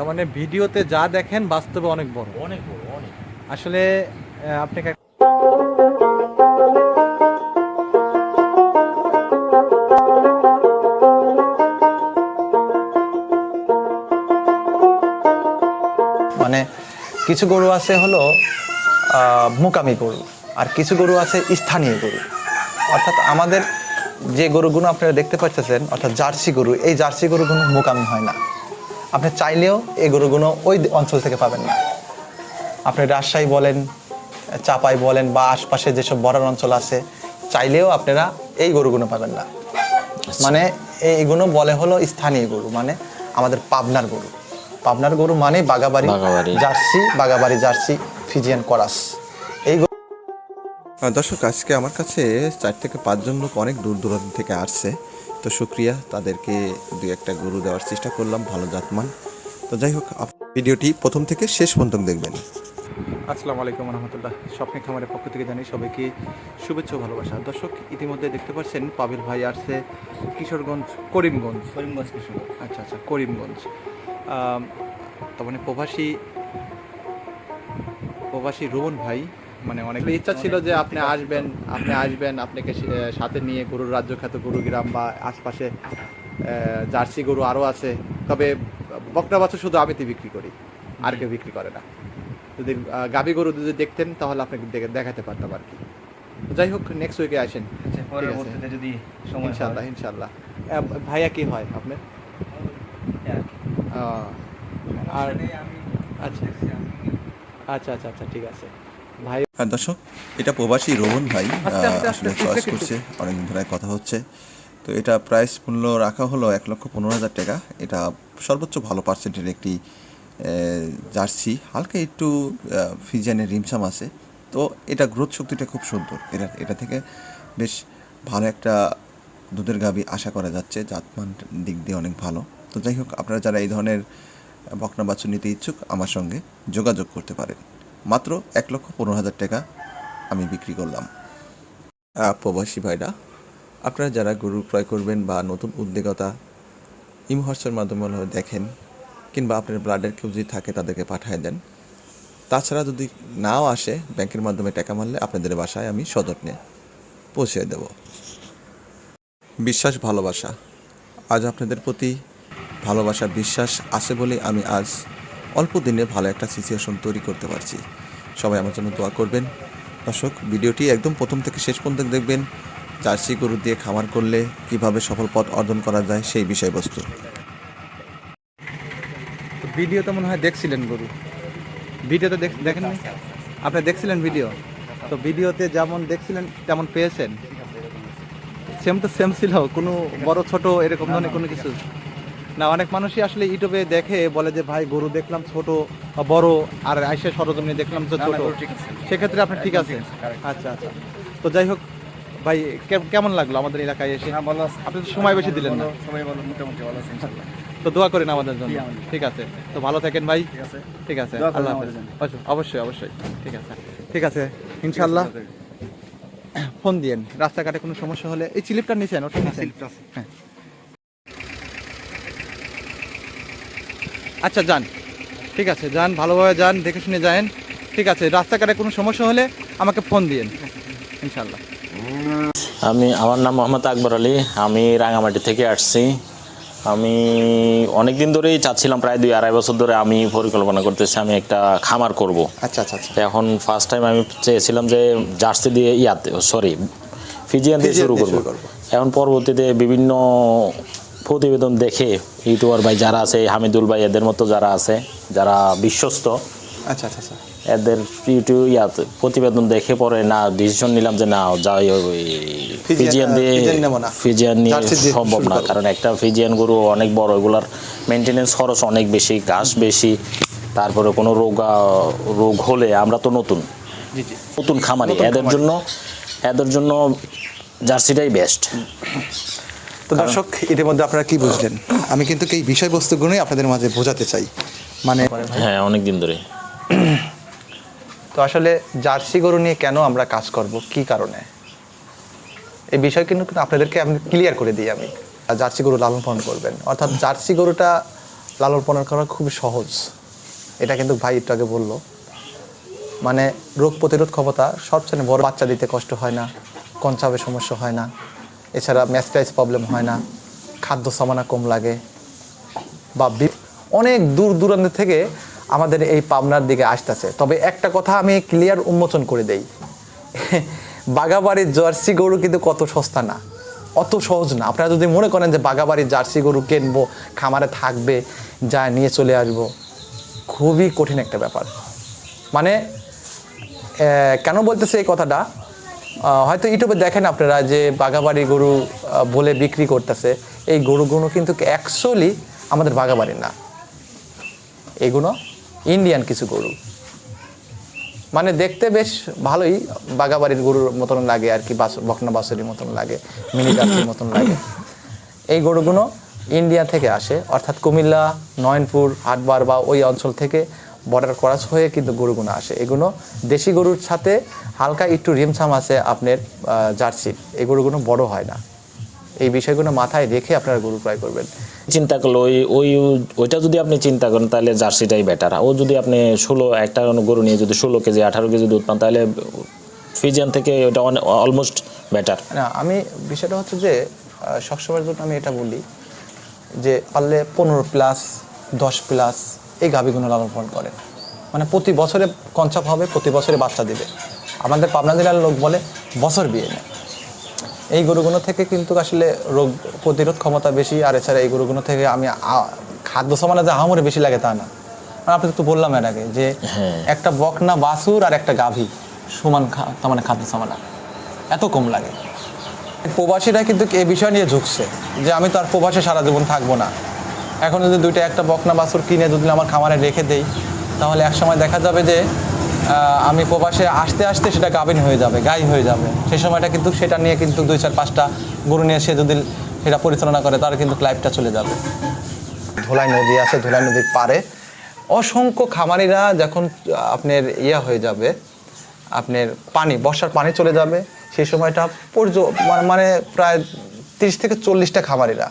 তার মানে ভিডিওতে যা দেখেন বাস্তবে অনেক বড়। অনেক বড় অনেক। আসলে আহ, আপনাকে মানে কিছু গরু আছে হলো আহ, মুকামি গরু আর কিছু গরু আছে স্থানীয় গরু। অর্থাৎ আমাদের যে গরুগুলো আপনারা দেখতে পাচ্ছেন অর্থাৎ জার্সি গরু এই জার্সি গরুগুলো মুকামি হয় না। আপনি চাইলেও এই গরুগুলো ওই অঞ্চল থেকে পাবেন না। আপনি রাজশাহী বলেন চাপাই বলেন বা আশপাশে যেসব বর্ডার অঞ্চল আছে চাইলেও আপনারা এই গরুগুলো পাবেন না। মানে এইগুলো বলে হলো স্থানীয় গরু মানে আমাদের পাবনার গরু। পাবনার গরু মানে Bagabari. Jersey Bagabari Jersey Friesian cross. এই দর্শক আজকে আমার কাছে চার থেকে পাঁচজন লোক অনেক দূর দূরান্ত থেকে আসছে। তো শুক্রিয়া তাদেরকে দু একটা গরু দেওয়ার চেষ্টা করলাম ভালো জাতমান। তো যাই হোক ভিডিওটি প্রথম থেকে শেষ পর্যন্ত দেখবেন। আসসালামু আলাইকুম রহমতুল্লাহ। স্বপ্নে খামারের পক্ষ থেকে জানি সবাইকে শুভেচ্ছা ভালোবাসা। দর্শক ইতিমধ্যে দেখতে পাচ্ছেন পাবিল ভাই আসছে কিশোরগঞ্জ করিমগঞ্জ। করিমগঞ্জ কৃষ্ণ আচ্ছা আচ্ছা করিমগঞ্জ। তার মানে প্রবাসী প্রবাসী রোহন ভাই মানে অনেক ইচ্ছা ছিল যে আপনি আসবেন আপনি আসবেন আপনাকে সাথে নিয়ে গরুর রাজ্য খ্যাত গরু গ্রাম বা আশপাশে জার্সি গরু আরও আছে। তবে বকনা বাছুর শুধু আমিতে বিক্রি করি আর কেউ বিক্রি করে না। যদি গাভী গরু যদি দেখতেন তাহলে আপনাকে দেখাতে পারতাম আর কি। যাই হোক নেক্সট উইকে আসেন। আচ্ছা। পরবর্তীতে যদি ইনশাল্লাহ ইনশাল্লাহ ভাইয়া কি হয় আপনার। আর আচ্ছা। আচ্ছা আচ্ছা আচ্ছা ঠিক আছে। হ্যাঁ দর্শক এটা প্রবাসী রোহন ভাই আসলে চয়েস করছে অনেকদিন ধরে কথা হচ্ছে। তো এটা প্রাইস মূল্য রাখা হলো এক লক্ষ পনেরো হাজার টাকা। এটা সর্বোচ্চ ভালো পার্সেন্টের একটি জার্সি হালকা একটু ফিজিয়ানের রিমসাম আছে। তো এটা গ্রোথ শক্তিটা খুব সুন্দর। এটা এটা থেকে বেশ ভালো একটা দুধের গাবি আশা করা যাচ্ছে। জাতমান দিক দিয়ে অনেক ভালো। তো যাই হোক আপনারা যারা এই ধরনের বকনা বাছুর নিতে ইচ্ছুক আমার সঙ্গে যোগাযোগ করতে পারেন। মাত্র এক লক্ষ পনেরো হাজার টাকা আমি বিক্রি করলাম। প্রবাসী ভাইরা, আপনারা যারা গরু ক্রয় করবেন বা নতুন উদ্যোগতা ইমহর্সের মাধ্যমে দেখেন, কিংবা আপনার ব্লাডের কেউ যদি থাকে তাদেরকে পাঠিয়ে দেন। তাছাড়া যদি নাও আসে ব্যাংকের মাধ্যমে টাকা মারলে আপনাদের বাসায় আমি সযত্নে পৌঁছে দেব। বিশ্বাস, ভালোবাসা, আজ আপনাদের প্রতি ভালোবাসা, বিশ্বাস আছে বলে আমি আজ অল্প দিনে ভালো একটা সিচুয়েশন তৈরি করতে পারছি। সবাই আমার জন্য দোয়া করবেন। দর্শক ভিডিওটি একদম প্রথম থেকে শেষ পর্যন্ত দেখবেন। জার্সি গরু দিয়ে খামার করলে কীভাবে সফল পথ অর্জন করা যায় সেই বিষয়বস্তু। ভিডিও তো মনে হয় দেখছিলেন গরু? ভিডিওতে দেখ- দেখেন আপনি দেখছিলেন ভিডিও তো ভিডিওতে যেমন দেখছিলেন তেমন পেয়েছেন। সেম তো সেম ছিল কোনো বড় ছোট এরকম ধরনের কোনো কিছু? না অনেক মানুষই আসলে ইউটিউবে দেখে বলে যে ভাই গরু দেখলাম ছোট বড় আর আইসে সরজমিনে দেখলাম তো ছোট। সেক্ষেত্রে আপনার ঠিক আছে আচ্ছা আচ্ছা। তো যাই হোক ভাই কেমন লাগল আমাদের এলাকায় এসে? হ্যাঁ ভালো আপনি তো সময় বেশি দিলেন না। সবাই ভালো মোটামুটি ভালো আছে তো দোয়া করেন আমাদের জন্য। ঠিক আছে। তো ভালো থাকেন ভাই। ঠিক আছে। আল্লাহ হাফেজ। অবশ্যই, অবশ্যই অবশ্যই। ঠিক আছে। ঠিক আছে ইনশাল্লাহ ফোন দিয়েন। রাস্তাঘাটে কোনো সমস্যা হলে এই চিলিপটা নিছেন ওটা হ্যাঁ। আচ্ছা যান। ঠিক আছে যান ভালোভাবে যান দেখে শুনে যান। ঠিক আছে রাস্তাঘাটে কোনো সমস্যা হলে আমাকে ফোন দিয়েন। ইনশাল্লাহ আমি আমার নাম মোহাম্মদ আকবর আলী। আমি রাঙামাটি থেকে আসছি। আমি অনেক দিন ধরেই চাচ্ছিলাম প্রায় দুই আড়াই বছর ধরে আমি পরিকল্পনা করতেছি আমি একটা খামার করব। আচ্ছা আচ্ছা আচ্ছা। এখন ফার্স্ট টাইম আমি চেয়েছিলাম যে জার্সি দিয়ে ইয়াতে সরি ফিজিয়ান দিয়ে শুরু করব। শুরু করব। এখন পরবর্তীতে বিভিন্ন প্রতিবেদন দেখে ইউটিউবার ভাই যারা আছে হামিদুল ভাই এদের মতো যারা আছে যারা বিশ্বস্ত আচ্ছা আচ্ছা আচ্ছা। এদের ইউটিউব ইয়াতে প্রতিবেদন দেখে পরে না ডিসিশন নিলাম যে না যাই ওই ফিজিয়ান দিয়ে ফিজিয়ান। নিয়ে সম্ভব না। কারণ একটা ফিজিয়ান গরু অনেক বড় এগুলার মেনটেনেন্স খরচ অনেক বেশি ঘাস বেশি তারপরে কোনো রোগ রোগ হলে আমরা তো নতুন। নতুন খামারি। এদের জন্য এদের জন্য জার্সিটাই বেস্ট তো দর্শক ইতিমধ্যে আপনারা কি বুঝলেন? আমি কিন্তু এই বিষয়বস্তুগুলোই আপনাদের মাঝে বোঝাতে চাই। মানে হ্যাঁ অনেক দিন ধরে। তো আসলে জার্সি গরু নিয়ে কেন আমরা কাজ করব? কি কারণে? এই বিষয় কিন্তু আপনাদেরকে আমি ক্লিয়ার করে দিই আমি। জার্সি গরু লালন পালন করবেন। অর্থাৎ জার্সি গরুটা লালন পালন করা খুবই সহজ। এটা কিন্তু ভাই একটু আগে বলল। মানে রোগ প্রতিরোধ ক্ষমতা সবচেয়ে বড় বাচ্চা দিতে কষ্ট হয় না কনসাপের সমস্যা হয় না। এছাড়া ম্যাস্টাইজ প্রবলেম হয় না, খাদ্য সমানা কম লাগে, বা অনেক দূর দূরান্ত থেকে আমাদের এই পাবনার দিকে আসতেছে। তবে একটা কথা আমি ক্লিয়ার উন্মোচন করে দেই। বাগাবাড়ির জার্সি গরু কিন্তু কত সস্তা না, অত সহজ না। আপনারা যদি মনে করেন যে বাগাবাড়ির জার্সি গরু কিনবো, খামারে থাকবে, যা নিয়ে চলে আসব, খুবই কঠিন একটা ব্যাপার। মানে কেন বলতেছে এই কথাটা? হয়তো ইউটিউবে দেখেন আপনারা যে বাগাবাড়ি গরু বলে বিক্রি করতেছে। এই গরুগুলো কিন্তু অ্যাকচুয়ালি আমাদের বাগাবাড়ির না। এগুলো ইন্ডিয়ান কিছু গরু। মানে দেখতে বেশ ভালোই বাগাবাড়ির গরুর মতন লাগে আর কি, বাস বকনা বাসুরির মতন লাগে, মিনি জার্সির মতন লাগে। এই গরুগুলো ইন্ডিয়া থেকে আসে, অর্থাৎ কুমিল্লা, নয়নপুর হাটবার বা ওই অঞ্চল থেকে বর্ডার ক্রস হয়ে কিন্তু গরুগুলো আসে। এগুলো দেশি গরুর সাথে হালকা একটু রিমছাম আছে আপনার আহ, জার্সির এই গরুগুলো বড় হয় না। এই বিষয়গুলো মাথায় রেখে আপনারা গরু ক্রয় করবেন। চিন্তা করল ওই ওই ওইটা যদি আপনি চিন্তা করেন তাহলে জার্সিটাই বেটার ও যদি আপনি ষোলো একটা গরু নিয়ে যদি ষোলো কেজি আঠারো কেজি দুধ পান তাহলে ফিজিয়ান থেকে ওটা অলমোস্ট বেটার না আমি বিষয়টা হচ্ছে যে সবসময়ের জন্য আমি এটা বলি যে পারলে পনেরো প্লাস দশ প্লাস এই গাভীগুলো লালন পালন করেন মানে প্রতি বছরে কনচাপ হবে প্রতি বছরে বাচ্চা দিবে। আমাদের পাবনা জেলার লোক বলে বছর বিয়ে নেয়। এই গরুগুলো থেকে কিন্তু আসলে রোগ প্রতিরোধ ক্ষমতা বেশি আর এছাড়া এই গরুগুলো থেকে আমি খাদ্য সমানে যে আহামরে বেশি লাগে তা না। আর আপনি তো বললাম এর আগে যে একটা বকনা বাছুর আর একটা গাভী সমান তার মানে খাদ্য সমানা। এত কম লাগে। প্রবাসীরা কিন্তু এই বিষয় নিয়ে ঝুঁকছে যে আমি তো আর প্রবাসে সারা জীবন থাকব না। এখন যদি দুইটা একটা বকনা বাছুর কিনে যদি আমার খামারে রেখে দেই, তাহলে এক সময় দেখা যাবে যে আমি প্রবাসে আসতে আসতে সেটা গাভিন হয়ে যাবে, গাই হয়ে যাবে। সেই সময়টা কিন্তু সেটা নিয়ে কিন্তু দুই চার পাঁচটা গরু নিয়ে সে যদি সেটা পরিচালনা করে, তার কিন্তু লাইফটা চলে যাবে। ধোলাই নদী আছে, ধোলাই নদীর পারে অসংখ্য খামারিরা যখন আপনার ইয়া হয়ে যাবে, আপনার পানি, বর্ষার পানি চলে যাবে সেই সময়টা পর্য মানে প্রায় তিরিশ থেকে চল্লিশটা খামারিরা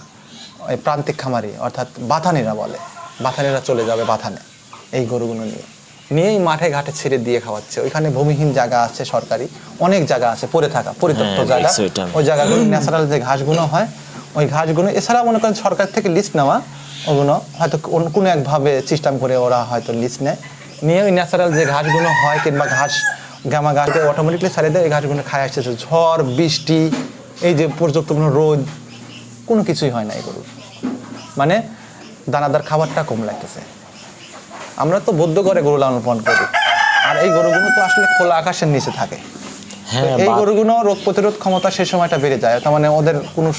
ওই প্রান্তিক খামারি অর্থাৎ বাথানিরা বলে। বাথানিরা চলে যাবে বাথানে এই গরুগুলো নিয়ে। নিয়েই মাঠে ঘাটে ছেড়ে দিয়ে খাওয়াচ্ছে। ওইখানে ভূমিহীন জায়গা আছে সরকারি অনেক জায়গা আছে পড়ে থাকা পরিত্যক্ত হ্যাঁ, জায়গা। ওই জায়গাগুলো ন্যাচারাল যে ঘাসগুলো হয় ওই ঘাসগুলো এছাড়া মনে করেন সরকার থেকে লিস্ট নেওয়া ওগুলো হয়তো কোন- একভাবে সিস্টেম করে ওরা হয়তো লিস্ট নেয়। নিয়ে ওই ন্যাচারাল যে ঘাসগুলো হয় কিংবা ঘাস গামা ঘাসকে অটোমেটিকলি ছাড়িয়ে দেয় এই ঘাসগুলো খায় আসছে। ঝড় বৃষ্টি এই যে পর্যাপ্ত কোনো রোদ কোনো কিছুই হয় না এগুলো মানে দানাদার খাবারটা কম লাগতেছে। আমরা তো বদ্ধ করে গরু লালন পালন করি। আর এই গরুগুলো তো আসলে খোলা আকাশের নিচে থাকে। হ্যাঁ এই গরুগুলো রোগ প্রতিরোধ ক্ষমতা সেই সময়টা বেড়ে যায়। তার মানে ওদের কোনো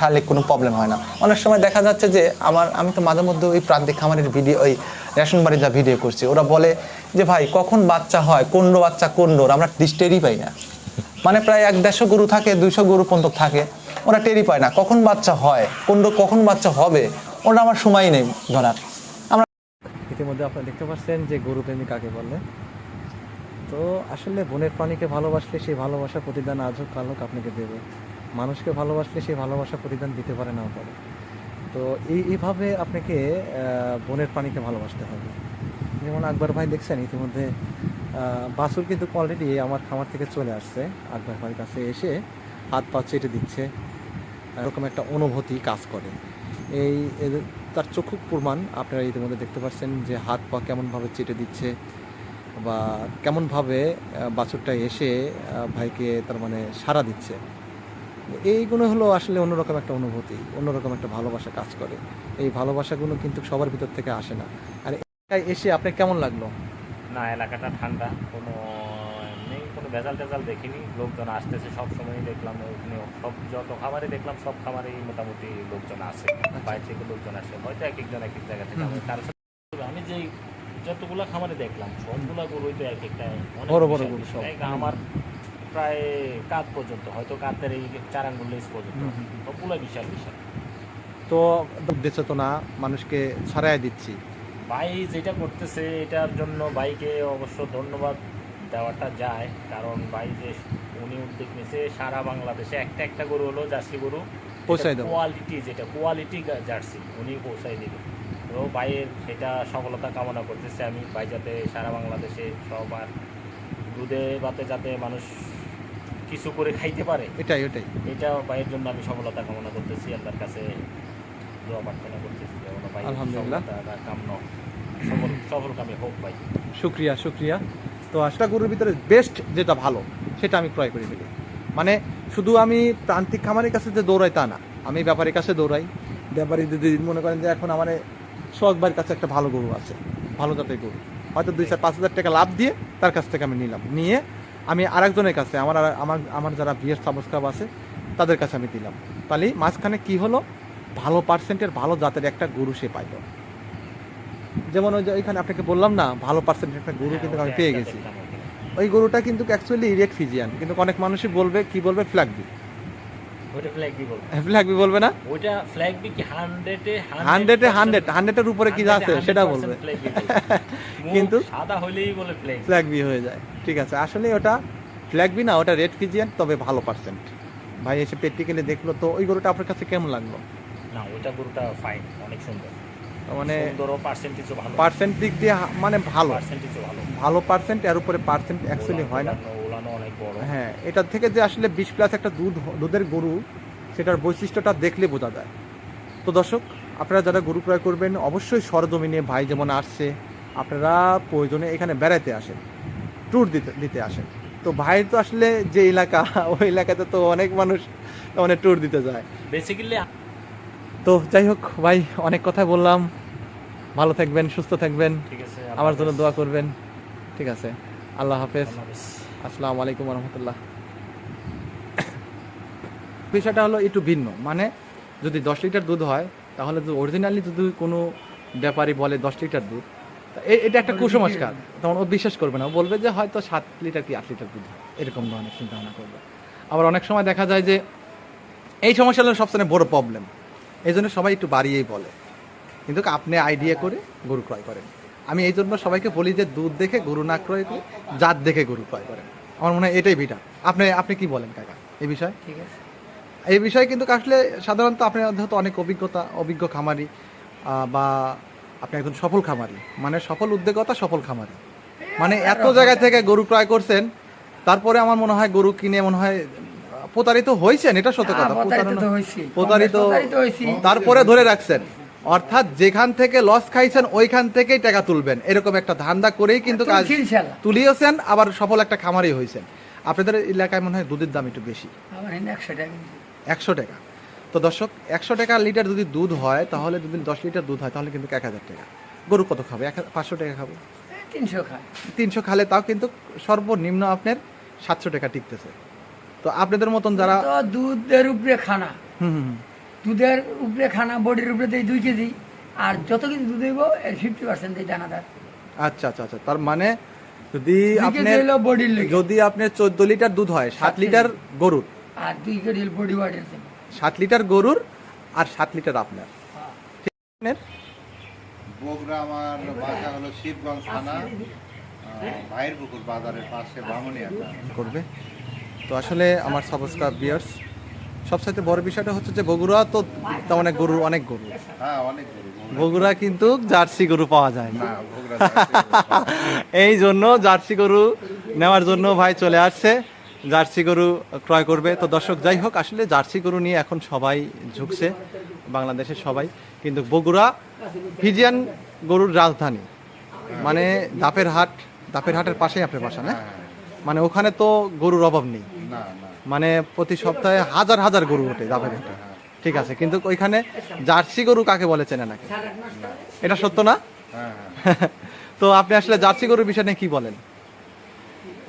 শারীরিক কোনো প্রবলেম হয় না। অনেক সময় দেখা যাচ্ছে যে আমার আমি তো মাঝে মধ্যে ওই প্রান্তিক খামারের ভিডিও ওই রেশন বাড়ির যা ভিডিও করছি ওরা বলে যে ভাই কখন বাচ্চা হয়? কোন বাচ্চা কোন আমরা টেরই পাই না। মানে প্রায় এক দেড়শো গরু থাকে, দুইশো গরু পর্যন্ত থাকে। ওরা টেরি পায় না, কখন বাচ্চা হয়, কোন কখন বাচ্চা হবে, ওটা আমার সময় নেই ধরার। আমরা ইতিমধ্যে আপনারা দেখতে পাচ্ছেন যে গরু প্রেমী কাকে বলে। তো আসলে বনের প্রাণীকে ভালোবাসলে সেই ভালোবাসা প্রতিদান আজ হোক, কাল হোক আপনাকে দেবে। মানুষকে ভালোবাসলে সেই ভালোবাসা প্রতিদান দিতে পারে না পারে। তো এই, এইভাবে আপনাকে বনের প্রাণীকে ভালোবাসতে হবে। যেমন আকবর ভাই দেখছেন, ইতিমধ্যে বাছুর কিন্তু অলরেডি আমার খামার থেকে চলে আসছে। আকবর ভাইয়ের কাছে এসে হাত পা চেটে দিচ্ছে। এরকম একটা অনুভূতি কাজ করে। এই তার চক্ষু প্রমাণ আপনারা ইতিমধ্যে দেখতে পাচ্ছেন যে হাত পা কেমনভাবে চেটে দিচ্ছে বা কেমনভাবে বাছুরটা এসে ভাইকে তার মানে সাড়া দিচ্ছে। এইগুলো হলো আসলে অন্যরকম একটা অনুভূতি, অন্যরকম একটা ভালোবাসা কাজ করে। এই ভালোবাসাগুলো কিন্তু সবার ভিতর থেকে আসে না। আর এসে আপনার কেমন লাগল? না এলাকাটা ঠান্ডা। কোনো এমনি কোনো ভেজাল টেজাল দেখিনি। লোকজন আসতেছে সব সময়ই দেখলাম ওখানে সব যত খামারে দেখলাম সব খামারেই মোটামুটি লোকজন আসে। বাইরে থেকে লোকজন আসে হয়তো এক একজন এক এক জায়গা থেকে তার আমি যেই যতগুলা খামারে দেখলাম সবগুলা গরুই তো এক একটা বড় বড় গরু সব। আমার প্রায় কাঁধ পর্যন্ত হয়তো কাঁধের এই চারাঙ্গুল লেস পর্যন্ত। সবগুলা বিশাল বিশাল। তো উদ্দেশ্য তো না মানুষকে ছড়াই দিচ্ছি। ভাই যেটা করতেছে এটার জন্য ভাইকে অবশ্য ধন্যবাদ দেওয়াটা যায়। কারণ ভাই যে উনি উদ্যোগ নিয়েছে সারা বাংলাদেশে একটা একটা গরু হলো জার্সি গরু। পৌঁছায় দেবো। কোয়ালিটি যেটা কোয়ালিটি জার্সি উনি পৌঁছাই দেবে। তো ভাইয়ের সেটা সফলতা কামনা করতেছে আমি ভাই যাতে সারা বাংলাদেশে সবার দুধে বাতে যাতে মানুষ কিছু করে খাইতে পারে। এটাই ওটাই। এটা ভাইয়ের জন্য আমি সফলতা কামনা করতেছি আল্লাহর কাছে দোয়া প্রার্থনা করতেছি যে ভাই আলহামদুলিল্লাহ। সফলতা সফল সফল কামে হোক ভাই। শুক্রিয়া শুক্রিয়া। তো আশটা গরুর ভিতরে বেস্ট যেটা ভালো সেটা আমি ক্রয় করে ফেলি। মানে শুধু আমি প্রান্তিক খামারের কাছে যে দৌড়াই তা না আমি ব্যাপারীর কাছে দৌড়াই। ব্যাপারী যদি মনে করেন যে এখন আমার সোহাগবার কাছে একটা ভালো গরু আছে ভালো জাতের গরু। হয়তো দুই চার পাঁচ হাজার টাকা লাভ দিয়ে তার কাছ থেকে আমি নিলাম। নিয়ে আমি আরেকজনের কাছে আমার আর- আমার আমার যারা বিয়ের সাবস্ক্রাইব আছে তাদের কাছে আমি দিলাম। তাহলে মাঝখানে কি হলো? ভালো পার্সেন্টের ভালো জাতের একটা গরু সে পাইলো। যেমন ওই যে ওইখানে আপনাকে বললাম না ভালো পার্সেন্টের একটা গরু কিন্তু আমি পেয়ে গেছি। ওই গরুটা কিন্তু অ্যাকচুয়ালি রেড ফিজিয়ান কিন্তু অনেক মানুষই বলবে কি বলবে? ফ্ল্যাগবি ফ্ল্যাগবি বলবে। না? উপরে কি আছে সেটা বলবে। কিন্তু- সাদা বলে ফ্ল্যাগ ফ্ল্যাগবি হয়ে যায়। ঠিক আছে আসলে ওটা ফ্ল্যাগবি না ওটা রেড ফিজিয়ান তবে ভালো পার্সেন্ট ভাই এসে প্র্যাকটিক্যালি দেখল তো ওই গরুটা আপনার কাছে কেমন লাগল? না ওইটা গরুটা ফাইন অনেক সুন্দর। মানে পার্সেন্টেজও ভালো। পার্সেন্ট দিক দিয়ে মানে ভালো। পার্সেন্টেজও ভালো। ভালো পার্সেন্ট এর উপরে পার্সেন্ট অ্যাকচুয়ালি হয় না। ওলানো- ওলানো অনেক বড়। হ্যাঁ এটা থেকে যে আসলে বিশ প্লাস একটা দুধ দুধের গরু সেটার বৈশিষ্ট্যটা দেখলে বোঝা যায়। তো দর্শক আপনারা যারা গরু ক্রয় করবেন অবশ্যই সরজমিনে ভাই যেমন আসছে আপনারা প্রয়োজনে এখানে বেড়াতে আসেন ট্যুর দিতে দিতে আসেন। তো ভাইয়ের তো আসলে যে এলাকা ওই এলাকাতে তো অনেক মানুষ মানে ট্যুর দিতে যায়। বেসিক্যালি তো যাই হোক ভাই অনেক কথা বললাম। ভালো থাকবেন সুস্থ থাকবেন। ঠিক আছে আমার জন্য দোয়া করবেন। ঠিক আছে আল্লাহ হাফেজ। আসসালামু আলাইকুম রহমতুল্লাহ বিষয়টা হলো একটু ভিন্ন। মানে যদি দশ লিটার দুধ হয় তাহলে যদি অরিজিনালি যদি কোনো ব্যাপারী বলে দশ লিটার দুধ তা এটা একটা কুসংস্কার তখন ও বিশ্বাস করবে না। ও বলবে যে হয়তো সাত লিটার কি আট লিটার দুধ এরকম ধরনের চিন্তা ভাবনা করবে। আবার অনেক সময় দেখা যায় যে এই সমস্যা হলো সবচেয়ে বড় প্রবলেম এই জন্য সবাই একটু বাড়িয়েই বলে। কিন্তু আপনি আইডিয়া করে গরু ক্রয় করেন। আমি এই জন্য সবাইকে বলি যে দুধ দেখে গরু না ক্রয় করে জাত দেখে গরু ক্রয় করেন। আমার মনে হয় এটাই ভিটা আপনি আপনি কি বলেন কাকা এই বিষয়ে? ঠিক আছে। এই বিষয়ে কিন্তু আসলে সাধারণত আপনার হয়তো অনেক অভিজ্ঞতা অভিজ্ঞ খামারি বা আপনি একজন সফল খামারি মানে সফল উদ্যোগতা সফল খামারি। মানে এত জায়গা থেকে গরু ক্রয় করছেন তারপরে আমার মনে হয় গরু কিনে মনে হয় প্রতারিত হয়েছেন এটা সত্য হ্যাঁ, কথা প্রতারিত। তারপরে ধরে রাখছেন অর্থাৎ যেখান থেকে লস খাইছেন ওইখান থেকেই টাকা তুলবেন এরকম একটা ধান্দা করেই কিন্তু কাজ তুলিয়েছেন আবার সফল একটা খামারই হয়েছেন আপনাদের এলাকায় মনে হয় দুধের দাম একটু বেশি। একশো টাকা কেজি। একশো টাকা। তো দর্শক একশো টাকা লিটার যদি দুধ হয় তাহলে যদি দশ লিটার দুধ হয় তাহলে কিন্তু এক হাজার টাকা। গরু কত খাবে? এক পাঁচশো টাকা খাবে। তিনশো খায়। তিনশো খালে তাও কিন্তু সর্বনিম্ন আপনার সাতশো টাকা টিকতেছে। তো আপনাদের মতন যারা তো দুধের উপরে খানা। হুম হুম হুম। দুধের উপরে খানা বডির উপরে দেয় দুই কেজি। আর যত কিছু দুধ দেবো এর ফিফটি পার্সেন্ট দেয় দানাদার। আচ্ছা আচ্ছা আচ্ছা। তার মানে যদি দুই লেগে। যদি আপনার চোদ্দ লিটার দুধ হয় সাত লিটার গরুর। আর দুই কেজি বডি ওয়াটের সাত লিটার গরুর আর সাত লিটার আপনার। আপনার? বগুড়া আমার বাসা হলো শিবগঞ্জ থানা। ভাইয়ের পুকুর বাজারের পাশে বামুনিয়া করবে। তো আসলে আমার সাবস্ক্রাইব বিয়ার্স সবসাথে বড় বিষয়টা হচ্ছে যে বগুড়া তো তেমন অনেক গরু। অনেক গরু হ্যাঁ বগুড়া- কিন্তু জার্সি গরু পাওয়া যায়। না এই জন্য জার্সি গরু নেওয়ার জন্য ভাই চলে আসছে। জার্সি গরু ক্রয় করবে। তো দর্শক যাই হোক আসলে জার্সি গরু নিয়ে এখন সবাই ঝুঁকছে বাংলাদেশের সবাই। কিন্তু বগুড়া ফিজিয়ান গরুর রাজধানী। মানে দাপের হাট দাপের হাটের পাশেই আপনার বাসা না? মানে ওখানে তো গরুর অভাব নেই। মানে প্রতি সপ্তাহে হাজার হাজার গরু ওঠে দাপের হাটে ঠিক আছে কিন্তু ওইখানে জার্সি গরু কাকে বলে চেনে নাকি? এটা সত্য না? হ্যাঁ হ্যাঁ। তো আপনি আসলে জার্সি গরুর বিষয় নিয়ে কি বলেন?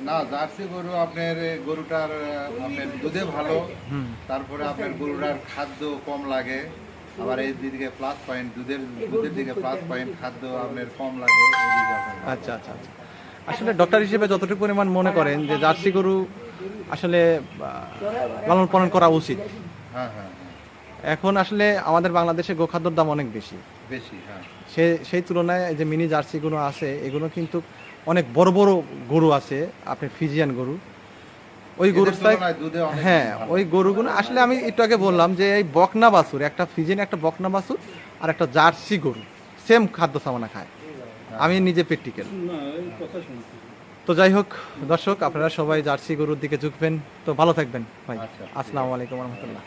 না জার্সি গরু আপনার গরুটার আপনার দুধে ভালো তারপরে আপনার গরুটার খাদ্য কম লাগে আবার এই দিকে প্লাস পয়েন্ট দুধের দুধের দিকে প্লাস পয়েন্ট খাদ্য আপনার কম লাগে আচ্ছা আচ্ছা আচ্ছা। আসলে ডক্টর হিসেবে যতটুকু পরিমাণ মনে করেন যে জার্সি গরু আসলে লালন পালন করা উচিত। হ্যাঁ হ্যাঁ হ্যাঁ। এখন আসলে আমাদের বাংলাদেশে গোখাদ্যর দাম অনেক বেশি। বেশি হ্যাঁ। সে সেই তুলনায় যে মিনি জার্সিগুলো আছে এগুলো কিন্তু অনেক বড় বড় গরু আছে আপনার ফিজিয়ান গরু। ওই গরুর অনেক হ্যাঁ ওই গরুগুলো আসলে আমি একটু আগে বললাম যে এই বকনা বাছুর একটা ফিজিয়ান একটা বকনা বাছুর আর একটা জার্সি গরু সেম খাদ্য সামানা খায়। আমি নিজে প্র্যাকটিক্যাল তো যাই হোক দর্শক আপনারা সবাই জার্সি গরুর দিকে ঝুঁকবেন। তো ভালো থাকবেন ভাই। আচ্ছা। আসসালামু আলাইকুম রহমতুল্লাহ।